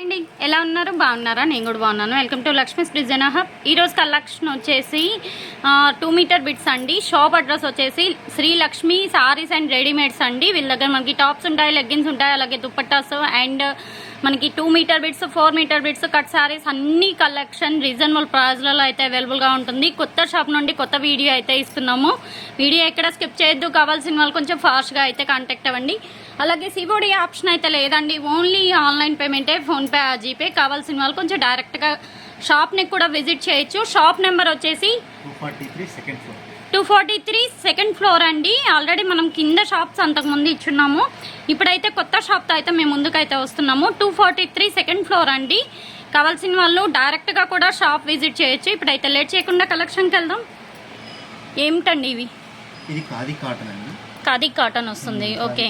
అండి ఎలా ఉన్నారు? బాగున్నారా? నేను కూడా బాగున్నాను. Welcome to Lakshmi's design hub ఈరోజు కలెక్షన్ వచ్చేసి టూ మీటర్ బిట్స్ అండి. షాప్ అడ్రస్ వచ్చేసి శ్రీ లక్ష్మి సారీస్ అండ్ రెడీమేడ్స్ అండి. వీళ్ళ దగ్గర మనకి టాప్స్ ఉంటాయి లెగ్గిన్స్ ఉంటాయి అలాగే దుప్పట్టాస్ అండ్ మనకి two metre bits four metre bits cut saris అన్ని కలెక్షన్ రీజనబుల్ ప్రైజ్లలో అయితే అవైలబుల్గా ఉంటుంది. కొత్త షాప్ నుండి కొత్త వీడియో అయితే ఇస్తున్నాము. వీడియో ఎక్కడ స్కిప్ చేయొద్దు. కావాల్సిన వాళ్ళు కొంచెం ఫాస్ట్గా అయితే కాంటాక్ట్ అవ్వండి. అలాగే సిబోడి ఆప్షన్ అయితే లేదండి. ఓన్లీ ఆన్లైన్ పేమెంటే ఫోన్పే జీపే కావాల్సిన వాళ్ళు కొంచెం డైరెక్ట్గా షాప్ని కూడా విజిట్ చేయొచ్చు. షాప్ నెంబర్ వచ్చేసి two forty three second floor. అండి. ఆల్రెడీ మనం కింద షాప్స్ అంతకుముందు ఇచ్చున్నాము. ఇప్పుడైతే కొత్త షాప్తో అయితే మేము ముందుకైతే వస్తున్నాము. Two forty three second floor అండి. కావాల్సిన వాళ్ళు డైరెక్ట్గా కూడా షాప్ విజిట్ చేయొచ్చు. ఇప్పుడైతే లేట్ చేయకుండా కలెక్షన్కి వెళ్దాం. ఏమిటండి ఇవి? ఇది కాటన్ అండి. ఖాదీ కాటన్ వస్తుంది. ఓకే.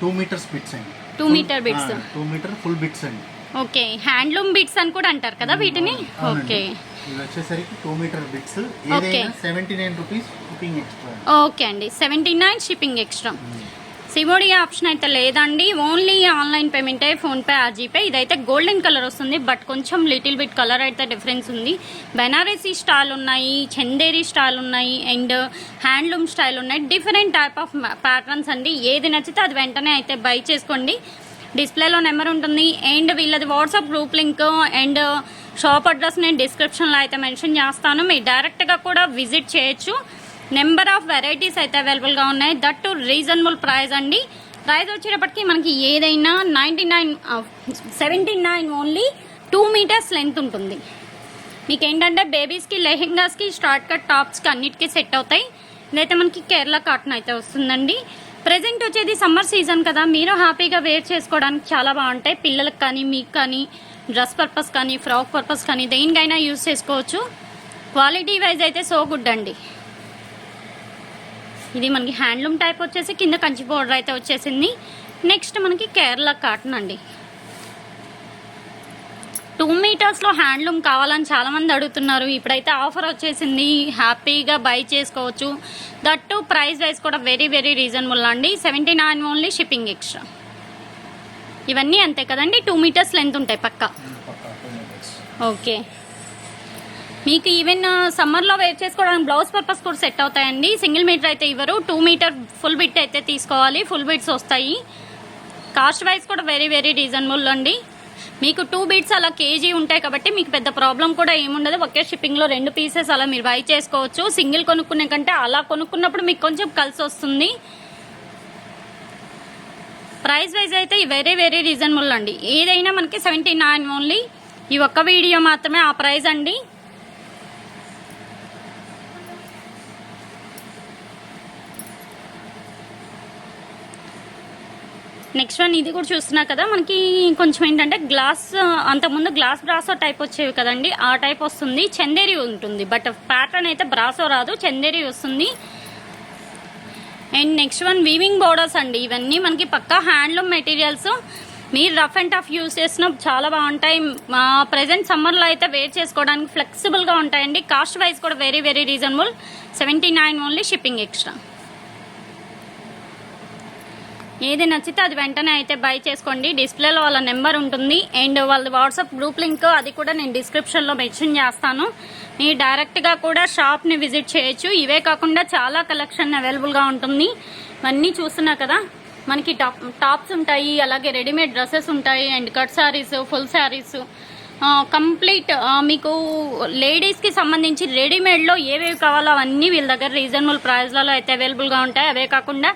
టూ మీటర్స్ బిట్స్ అండి. Two meter bits. Two metre full bits అండి. ఓకే హ్యాండ్లూమ్ బిట్స్ అని కూడా అంటారు కదా వీటిని. ఓకే. ఇది వచ్చేసరికి టూ మీటర్ బిట్స్ ఏదైనా seventy nine rupees cooking extra okay అండి seventy nine shipping extra COD option అయితే లేదండి. ఓన్లీ ఆన్లైన్ పేమెంటే ఫోన్పే ఆ జీపే ఇదైతే గోల్డెన్ కలర్ వస్తుంది బట్ కొంచెం లిటిల్ బిట్ కలర్ అయితే డిఫరెన్స్ ఉంది. బెనారసీ స్టాల్ ఉన్నాయి చందేరి స్టాల్ ఉన్నాయి అండ్ హ్యాండ్లూమ్ స్టైల్ ఉన్నాయి. డిఫరెంట్ టైప్ ఆఫ్ ప్యాటర్న్స్ అండి. ఏది నచ్చితే అది వెంటనే అయితే బై చేసుకోండి. డిస్ప్లేలో నెంబర్ ఉంటుంది అండ్ వీళ్ళది WhatsApp group link and shop address నేను డిస్క్రిప్షన్లో అయితే మెన్షన్ చేస్తాను. మీరు డైరెక్ట్గా కూడా విజిట్ చేయొచ్చు. నెంబర్ ఆఫ్ వెరైటీస్ అయితే అవైలబుల్గా ఉన్నాయి. దట్ టు రీజనబుల్ ప్రైస్ అండి. ప్రైస్ వచ్చేటప్పటికి మనకి ఏదైనా ninety nine seventy nine only two metres length ఉంటుంది మీకు ఏంటంటే బేబీస్కి లెహెంగాస్కి షార్ట్ కట్ టాప్స్కి అన్నిటికీ సెట్ అవుతాయి. ఇదైతే మనకి కేరళ కాటన్ అయితే వస్తుందండి. ప్రజెంట్ వచ్చేది సమ్మర్ సీజన్ కదా. మీరు హ్యాపీగా వేర్ చేసుకోవడానికి చాలా బాగుంటాయి. పిల్లలకు కానీ మీకు కానీ డ్రెస్ పర్పస్ కానీ ఫ్రాక్ పర్పస్ కానీ దేనికైనా యూస్ చేసుకోవచ్చు. క్వాలిటీ వైజ్ అయితే సో గుడ్ అండి. ఇది మనకి హ్యాండ్లూమ్ టైప్ వచ్చేసి కింద కంచి బోర్డర్ అయితే వచ్చేసింది. నెక్స్ట్ మనకి కేరళ కాటన్ అండి. టూ మీటర్స్లో హ్యాండ్లూమ్ కావాలని చాలామంది అడుగుతున్నారు. ఇప్పుడైతే ఆఫర్ వచ్చేసింది. హ్యాపీగా బై చేసుకోవచ్చు. దట్టు ప్రైస్ వైజ్ కూడా వెరీ వెరీ రీజనబుల్ అండి. Seventy nine only shipping extra ఇవన్నీ అంతే కదండి? టూ మీటర్స్ లెంత్ ఉంటాయి పక్కా. ఓకే మీకు ఈవెన్ సమ్మర్లో వేర్ చేసుకోవడానికి బ్లౌజ్ పర్పస్ కూడా సెట్ అవుతాయండి. సింగిల్ మీటర్ అయితే ఇవ్వరు. టూ మీటర్ ఫుల్ బిట్ అయితే తీసుకోవాలి. ఫుల్ బిట్స్ వస్తాయి. కాస్ట్ వైజ్ కూడా వెరీ వెరీ రీజనబుల్ అండి. మీకు టూ బీట్స్ అలా కేజీ ఉంటాయి కాబట్టి మీకు పెద్ద ప్రాబ్లం కూడా ఏముండదు. ఒకే షిప్పింగ్లో రెండు పీసెస్ అలా మీరు బై చేసుకోవచ్చు. సింగిల్ కొనుక్కునే కంటే అలా కొనుక్కున్నప్పుడు మీకు కొంచెం కలిసి వస్తుంది. ప్రైస్ వైజ్ అయితే వెరీ వెరీ రీజనబుల్ అండి. ఏదైనా మనకి సెవెంటీ నైన్ ఓన్లీ ఈ ఒక్క వీడియో మాత్రమే ఆ ప్రైస్ అండి. నెక్స్ట్ వన్ ఇది కూడా చూస్తున్నా కదా మనకి కొంచెం ఏంటంటే గ్లాస్ అంతకుముందు గ్లాస్ బ్రాసో టైప్ వచ్చేవి కదండి ఆ టైప్ వస్తుంది. చందేరి ఉంటుంది బట్ ప్యాటర్న్ అయితే బ్రాసో రాదు చందేరి వస్తుంది. And next one weaving borders అండి. ఇవన్నీ మనకి పక్కా హ్యాండ్లూమ్ మెటీరియల్స్ మీరు రఫ్ అండ్ టఫ్ యూస్ చేసిన చాలా బాగుంటాయి. మా ప్రజెంట్ సమ్మర్లో అయితే వేర్ చేసుకోవడానికి ఫ్లెక్సిబుల్గా ఉంటాయండి. కాస్ట్ వైజ్ కూడా very very reasonable seventy nine only shipping extra ఏది నచ్చితే అది వెంటనే అయితే బై చేసుకోండి. డిస్ప్లేలో వాళ్ళ నెంబర్ ఉంటుంది. అండ్ వాళ్ళ వాట్సాప్ గ్రూప్ లింక్ అది కూడా నేను డిస్క్రిప్షన్లో మెన్షన్ చేస్తాను. మీ డైరెక్ట్గా కూడా షాప్ని విజిట్ చేయొచ్చు. ఇవే కాకుండా చాలా కలెక్షన్ అవైలబుల్గా ఉంటుంది. ఇవన్నీ చూస్తున్నా కదా మనకి టాప్ టాప్స్ ఉంటాయి. అలాగే రెడీమేడ్ డ్రెస్సెస్ ఉంటాయి. And cut saris full saris complete మీకు లేడీస్కి సంబంధించి రెడీమేడ్లో ఏవేవి కావాలో అవన్నీ వీళ్ళ దగ్గర రీజనబుల్ ప్రైస్లలో అయితే అవైలబుల్గా ఉంటాయి. అవే కాకుండా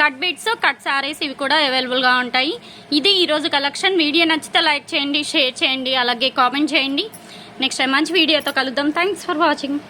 కట్ బిట్స్ కట్ శారీస్ ఇవి కూడా అవైలబుల్గా ఉంటాయి. ఇది ఈరోజు కలెక్షన్. వీడియో నచ్చితే లైక్ చేయండి షేర్ చేయండి అలాగే కామెంట్ చేయండి. నెక్స్ట్ టైం మంచి వీడియోతో కలుద్దాం. Thanks for watching